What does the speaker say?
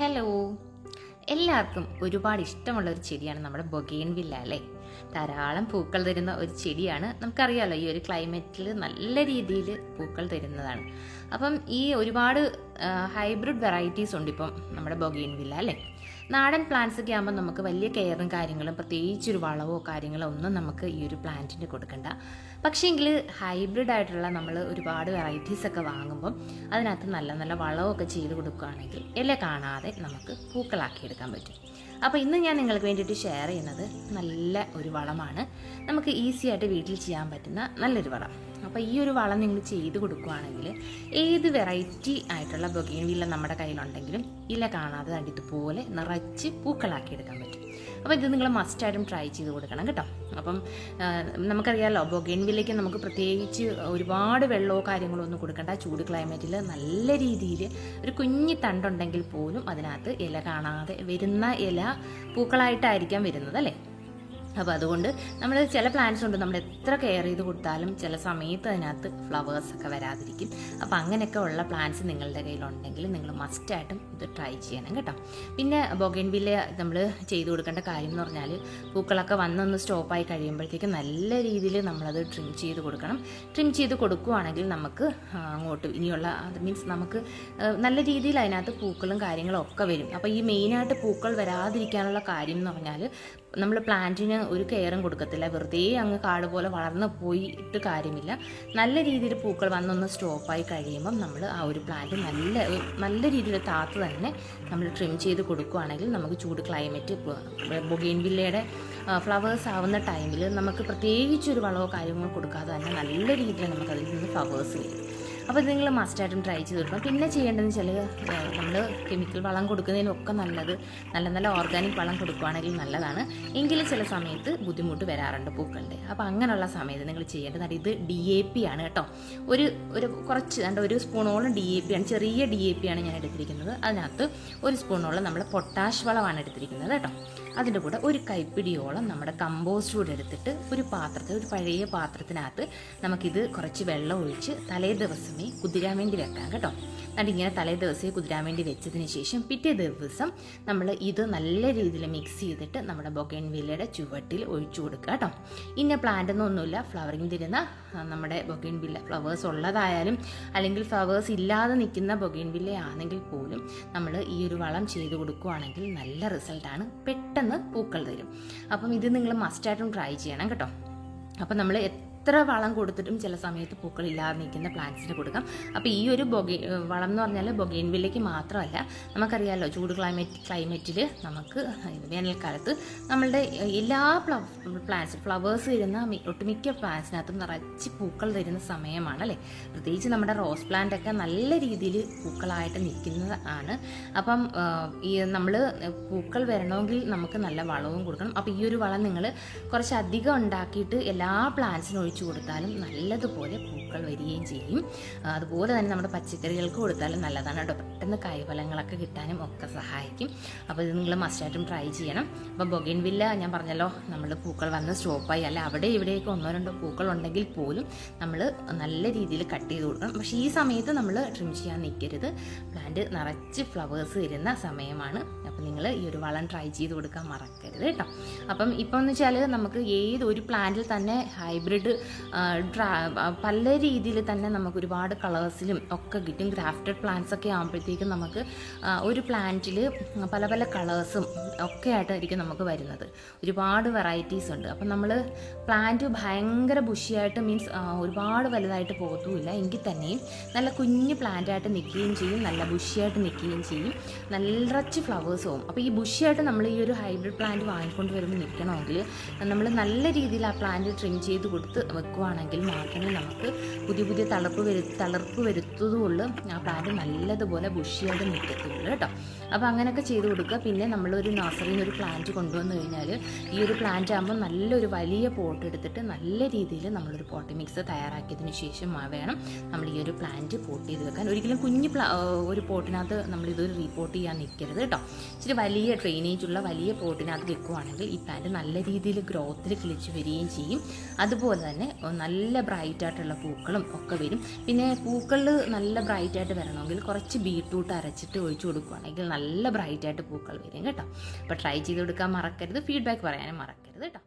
Hello എല്ലാവർക്കും ഒരുപാട് ഇഷ്ടമുള്ള ഒരു ചെടിയാണ് നമ്മുടെ ബൊഗെയിൻ വില്ല അല്ലേ? ധാരാളം പൂക്കൾ തരുന്ന ഒരു ചെടിയാണ്. നമുക്കറിയാമല്ലോ ഈ ഒരു ക്ലൈമറ്റിൽ നല്ല രീതിയിൽ പൂക്കൾ തരുന്നതാണ്. അപ്പം ഈ ഒരുപാട് ഹൈബ്രിഡ് വെറൈറ്റീസ് ഉണ്ട് ഇപ്പം നമ്മുടെ ബൊഗെയിൻ വില്ല അല്ലേ? നാടൻ പ്ലാന്റ്സ് ഒക്കെ ആകുമ്പോൾ നമുക്ക് വലിയ കെയറും കാര്യങ്ങളും പ്രത്യേകിച്ച് ഒരു വളവോ കാര്യങ്ങളോ ഒന്നും നമുക്ക് ഈ ഒരു പ്ലാന്റിന് കൊടുക്കണ്ട. പക്ഷേങ്കിൽ ഹൈബ്രിഡ് ആയിട്ടുള്ള നമ്മൾ ഒരുപാട് വെറൈറ്റീസ് ഒക്കെ വാങ്ങുമ്പം അതിനകത്ത് നല്ല നല്ല വളമൊക്കെ ചെയ്ത് കൊടുക്കുകയാണെങ്കിൽ ഇല കാണാതെ നമുക്ക് പൂക്കളാക്കി എടുക്കാൻ പറ്റും. അപ്പോൾ ഇന്ന് ഞാൻ നിങ്ങൾക്ക് വേണ്ടിയിട്ട് ഷെയർ ചെയ്യുന്നത് നല്ല ഒരു വളമാണ്. നമുക്ക് ഈസി ആയിട്ട് വീട്ടിൽ ചെയ്യാൻ പറ്റുന്ന നല്ലൊരു വളം. അപ്പോൾ ഈ ഒരു വളം നിങ്ങൾ ചെയ്ത് കൊടുക്കുകയാണെങ്കിൽ ഏത് വെറൈറ്റി ആയിട്ടുള്ള ബൊഗീൻ വില്ല നമ്മുടെ കയ്യിലുണ്ടെങ്കിലും ഇല കാണാതെ കണ്ട് ഇതുപോലെ നിറച്ച് പൂക്കളാക്കി എടുക്കാൻ പറ്റും. അപ്പോൾ ഇത് നിങ്ങൾ മസ്റ്റായിട്ടും ട്രൈ ചെയ്ത് കൊടുക്കണം കേട്ടോ. അപ്പം നമുക്കറിയാമല്ലോ ബൊഗേൻ വില്ലയ്ക്ക് നമുക്ക് പ്രത്യേകിച്ച് ഒരുപാട് വെള്ളമോ കാര്യങ്ങളോ ഒന്നും കൊടുക്കേണ്ട. ചൂട് ക്ലൈമറ്റിൽ നല്ല രീതിയിൽ ഒരു കുഞ്ഞി തണ്ടുണ്ടെങ്കിൽ പോലും അതിനകത്ത് ഇല കാണാതെ വരുന്ന ഇല പൂക്കളായിട്ടായിരിക്കാം വരുന്നത് അല്ലേ? അപ്പോൾ അതുകൊണ്ട് നമ്മൾ ചില പ്ലാന്റ്സ് ഉണ്ട് നമ്മൾ എത്ര കെയർ ചെയ്ത് കൊടുത്താലും ചില സമയത്ത് അതിനകത്ത് ഫ്ലവേഴ്സ് ഒക്കെ വരാതിരിക്കും. അപ്പോൾ അങ്ങനെയൊക്കെ ഉള്ള പ്ലാന്റ്സ് നിങ്ങളുടെ കയ്യിലുണ്ടെങ്കിൽ നിങ്ങൾ മസ്റ്റായിട്ടും ഇത് ട്രൈ ചെയ്യണം കേട്ടോ. പിന്നെ ബൊഗൻവില്ല നമ്മൾ ചെയ്തു കൊടുക്കേണ്ട കാര്യം എന്ന് പറഞ്ഞാൽ പൂക്കളൊക്കെ വന്നൊന്ന് സ്റ്റോപ്പായി കഴിയുമ്പോഴത്തേക്ക് നല്ല രീതിയിൽ നമ്മളത് ട്രിം ചെയ്ത് കൊടുക്കണം. ട്രിം ചെയ്ത് കൊടുക്കുകയാണെങ്കിൽ നമുക്ക് അങ്ങോട്ട് ഇനിയുള്ള അത് മീൻസ് നമുക്ക് നല്ല രീതിയിൽ അതിനകത്ത് പൂക്കളും കാര്യങ്ങളും ഒക്കെ വരും. അപ്പോൾ ഈ മെയിനായിട്ട് പൂക്കൾ വരാതിരിക്കാനുള്ള കാര്യം എന്ന് പറഞ്ഞാൽ നമ്മൾ പ്ലാന്റിന് ഒരു കെയറും കൊടുക്കത്തില്ല. വെറുതെ അങ്ങ് കാട് പോലെ വളർന്നു പോയിട്ട് കാര്യമില്ല. നല്ല രീതിയിൽ പൂക്കൾ വന്നൊന്ന് സ്റ്റോപ്പായി കഴിയുമ്പം നമ്മൾ ആ ഒരു പ്ലാന്റ് നല്ല നല്ല രീതിയിൽ താത്ത് തന്നെ നമ്മൾ ട്രിം ചെയ്ത് കൊടുക്കുകയാണെങ്കിൽ നമുക്ക് ചൂട് ക്ലൈമറ്റ് ബൊഗീൻ വില്ലയുടെ ഫ്ലവേഴ്സ് ആവുന്ന ടൈമിൽ നമുക്ക് പ്രത്യേകിച്ച് ഒരു വളമോ കാര്യങ്ങളോ കൊടുക്കാതെ തന്നെ നല്ല രീതിയിൽ നമുക്കതിൽ നിന്ന് ഫ്ലവേഴ്സ് വരും അപ്പോൾ ഇത് നിങ്ങൾ മസ്റ്റായിട്ടും ട്രൈ ചെയ്ത് കൊടുക്കണം പിന്നെ ചെയ്യേണ്ടതെന്ന് വെച്ചാൽ നമ്മൾ കെമിക്കൽ വളം കൊടുക്കുന്നതിനൊക്കെ നല്ലത് നല്ല നല്ല ഓർഗാനിക് വളം കൊടുക്കുകയാണെങ്കിൽ നല്ലതാണ്. എങ്കിലും ചില സമയത്ത് ബുദ്ധിമുട്ട് വരാറുണ്ട് പൂക്കളുടെ. അപ്പോൾ അങ്ങനെയുള്ള സമയത്ത് നിങ്ങൾ ചെയ്യേണ്ടത് ഇത് ഡി എ പി ആണ് കേട്ടോ. ഒരു ഒരു കുറച്ച് രണ്ട് ഒരു സ്പൂണോളം ഡി എ പി ആണ് ചെറിയ ഡി എ പി ആണ് ഞാൻ എടുത്തിരിക്കുന്നത്. അതിനകത്ത് ഒരു സ്പൂണോളം നമ്മൾ പൊട്ടാഷ് വളമാണ് എടുത്തിരിക്കുന്നത് കേട്ടോ. അതിന്റെ കൂടെ ഒരു കൈപ്പിടിയോളം നമ്മുടെ കമ്പോസ്റ്റ് കൂടെ എടുത്തിട്ട് ഒരു പാത്രത്തിൽ ഒരു പഴയ പാത്രത്തിനകത്ത് നമുക്കിത് കുറച്ച് വെള്ളം ഒഴിച്ച് തലേ ദിവസമേ കുതിരാൻ വേണ്ടി വെക്കാം കേട്ടോ. എന്നിട്ട് ഇങ്ങനെ തലേ ദിവസമേ കുതിരാൻ വേണ്ടി വെച്ചതിന് ശേഷം പിറ്റേ ദിവസം നമ്മൾ ഇത് നല്ല രീതിയിൽ മിക്സ് ചെയ്തിട്ട് നമ്മുടെ ബൊഗൈൻ വില്ലയുടെ ചുവട്ടിൽ ഒഴിച്ചു കൊടുക്കുക കേട്ടോ. ഇന്ന പ്ലാന്റ് ഒന്നുമില്ല. ഫ്ലവറിങ് തരുന്ന നമ്മുടെ ബൊഗൈൻ വില്ല ഫ്ലവേഴ്സ് ഉള്ളതായാലും അല്ലെങ്കിൽ ഫ്ലവേഴ്സ് ഇല്ലാതെ നിൽക്കുന്ന ബൊഗൈൻ വില്ല ആണെങ്കിൽ പോലും നമ്മൾ ഈ ഒരു വളം ചെയ്ത് കൊടുക്കുകയാണെങ്കിൽ നല്ല റിസൾട്ടാണ് പെട്ടെന്ന് പൂക്കൾ തരും. അപ്പം ഇത് നിങ്ങൾ മസ്റ്റായിട്ടും ട്രൈ ചെയ്യണം കേട്ടോ. അപ്പം നമ്മൾ എത്ര വളം കൊടുത്തിട്ടും ചില സമയത്ത് പൂക്കൾ ഇല്ലാതെ നിൽക്കുന്ന പ്ലാന്റ്സിന് കൊടുക്കാം. അപ്പോൾ ഈ ഒരു ബൊഗെ വളം എന്ന് പറഞ്ഞാൽ ബൊഗെയിൻ വില്ലയ്ക്ക് മാത്രമല്ല നമുക്കറിയാമല്ലോ ചൂട് ക്ലൈമറ്റ് ക്ലൈമറ്റിൽ നമുക്ക് വേനൽക്കാലത്ത് നമ്മളുടെ എല്ലാ പ്ലാന്റ്സ് ഫ്ലവേഴ്സ് തരുന്ന ഒട്ടുമിക്ക പ്ലാന്റ്സിനകത്തും നിറച്ച് പൂക്കൾ തരുന്ന സമയമാണ് അല്ലേ പ്രത്യേകിച്ച് നമ്മുടെ റോസ് പ്ലാന്റ് ഒക്കെ നല്ല രീതിയിൽ പൂക്കളായിട്ട് നിൽക്കുന്നത് ആണ്. അപ്പം ഈ നമ്മൾ പൂക്കൾ വരണമെങ്കിൽ നമുക്ക് നല്ല വളവും കൊടുക്കണം. അപ്പോൾ ഈ ഒരു വളം നിങ്ങൾ കുറച്ചധികം ഉണ്ടാക്കിയിട്ട് എല്ലാ പ്ലാന്റ്സിനും ഒഴിച്ചു കൊടുത്താലും നല്ലതുപോലെ പൂക്കൾ വരികയും ചെയ്യും. അതുപോലെ തന്നെ നമ്മുടെ പച്ചക്കറികൾക്ക് കൊടുത്താലും നല്ലതാണ് കേട്ടോ. പെട്ടെന്ന് കായ്ഫലങ്ങളൊക്കെ കിട്ടാനും ഒക്കെ സഹായിക്കും. അപ്പോൾ ഇത് നിങ്ങൾ മസ്റ്റായിട്ടും ട്രൈ ചെയ്യണം. അപ്പോൾ ബൊഗൈൻ വില്ല ഞാൻ പറഞ്ഞല്ലോ നമ്മൾ പൂക്കൾ വന്ന് സ്റ്റോപ്പായി അല്ല അവിടെ ഇവിടെയൊക്കെ ഒന്നോ രണ്ടോ പൂക്കൾ ഉണ്ടെങ്കിൽ പോലും നമ്മൾ നല്ല രീതിയിൽ കട്ട് ചെയ്ത് കൊടുക്കണം. പക്ഷേ ഈ സമയത്ത് നമ്മൾ ട്രിം ചെയ്യാൻ നിൽക്കരുത് പ്ലാന്റ് നിറച്ച് ഫ്ലവേഴ്സ് വരുന്ന സമയമാണ്. അപ്പോൾ നിങ്ങൾ ഈ ഒരു വളം ട്രൈ ചെയ്ത് കൊടുക്കാൻ മറക്കരുത് കേട്ടോ. അപ്പം ഇപ്പം എന്ന് വെച്ചാൽ നമുക്ക് ഏതൊരു പ്ലാന്റിൽ തന്നെ ഹൈബ്രിഡ് പല രീതിയിൽ തന്നെ നമുക്ക് ഒരുപാട് കളേഴ്സിലും ഒക്കെ കിട്ടും. ഗ്രാഫ്റ്റഡ് പ്ലാന്റ്സ് ഒക്കെ ആകുമ്പോഴത്തേക്കും നമുക്ക് ഒരു പ്ലാന്റിൽ പല പല കളേഴ്സും ഒക്കെ ആയിട്ടായിരിക്കും നമുക്ക് വരുന്നത്. ഒരുപാട് വെറൈറ്റീസ് ഉണ്ട്. അപ്പം നമ്മൾ പ്ലാന്റ് ഭയങ്കര ബുഷിയായിട്ട് മീൻസ് ഒരുപാട് വലുതായിട്ട് പോകത്തുമില്ല. എങ്കിൽ തന്നെയും നല്ല കുഞ്ഞ് പ്ലാന്റായിട്ട് നിൽക്കുകയും ചെയ്യും. നല്ല ബുഷിയായിട്ട് നിൽക്കുകയും ചെയ്യും. നല്ല ഫ്ലവേഴ്സ് പോകും അപ്പോൾ ഈ ബുഷിയായിട്ട് നമ്മൾ ഈ ഒരു ഹൈബ്രിഡ് പ്ലാന്റ് വാങ്ങിക്കൊണ്ട് വരുമ്പോൾ നിൽക്കണമെങ്കിൽ നമ്മൾ നല്ല രീതിയിൽ ആ പ്ലാന്റ് ട്രിം ചെയ്ത് കൊടുത്ത് വെക്കുവാണെങ്കിൽ മാത്രമേ നമുക്ക് പുതിയ പുതിയ തളർപ്പ് വരു തളർപ്പ് വരുത്തതുള്ളൂ ആ പ്ലാന്റ് നല്ലതുപോലെ ബുഷിയായിട്ട് നിൽക്കത്തുള്ളൂ കേട്ടോ. അപ്പോൾ അങ്ങനെയൊക്കെ ചെയ്ത് കൊടുക്കുക. പിന്നെ നമ്മളൊരു നഴ്സറിയിൽ നിന്ന് ഒരു പ്ലാന്റ് കൊണ്ടുവന്നു കഴിഞ്ഞാൽ ഈ ഒരു പ്ലാന്റ് ആകുമ്പോൾ നല്ലൊരു വലിയ പോട്ട് എടുത്തിട്ട് നല്ല രീതിയിൽ നമ്മളൊരു പോട്ടി മിക്സ് തയ്യാറാക്കിയതിന് ശേഷം വേണം നമ്മൾ ഈ ഒരു പ്ലാന്റ് പോട്ട് ചെയ്ത് വെക്കാൻ. ഒരിക്കലും കുഞ്ഞ് പ്ലാ ഒരു പോട്ടിനകത്ത് നമ്മളിത് റീപോർട്ട് ചെയ്യാൻ നിൽക്കരുത് കേട്ടോ. ഇച്ചിരി വലിയ ഡ്രെയിനേജ് ഉള്ള വലിയ പോട്ടിനകത്ത് വെക്കുവാണെങ്കിൽ ഈ പ്ലാന്റ് നല്ല രീതിയിൽ ഗ്രോത്തിൽ കിളിച്ച് വരികയും ചെയ്യും. അതുപോലെ തന്നെ തന്നെ നല്ല ബ്രൈറ്റ് ആയിട്ടുള്ള പൂക്കളും ഒക്കെ വരും. പിന്നെ പൂക്കളിൽ നല്ല ബ്രൈറ്റ് ആയിട്ട് വരണമെങ്കിൽ കുറച്ച് ബീട്രൂട്ട് അരച്ചിട്ട് ഒഴിച്ചു കൊടുക്കുകയാണെങ്കിൽ നല്ല ബ്രൈറ്റ് ആയിട്ട് പൂക്കൾ വരും കേട്ടോ. അപ്പോൾ ട്രൈ ചെയ്ത് കൊടുക്കാൻ മറക്കരുത്. ഫീഡ്ബാക്ക് പറയാനും മറക്കരുത് കേട്ടോ.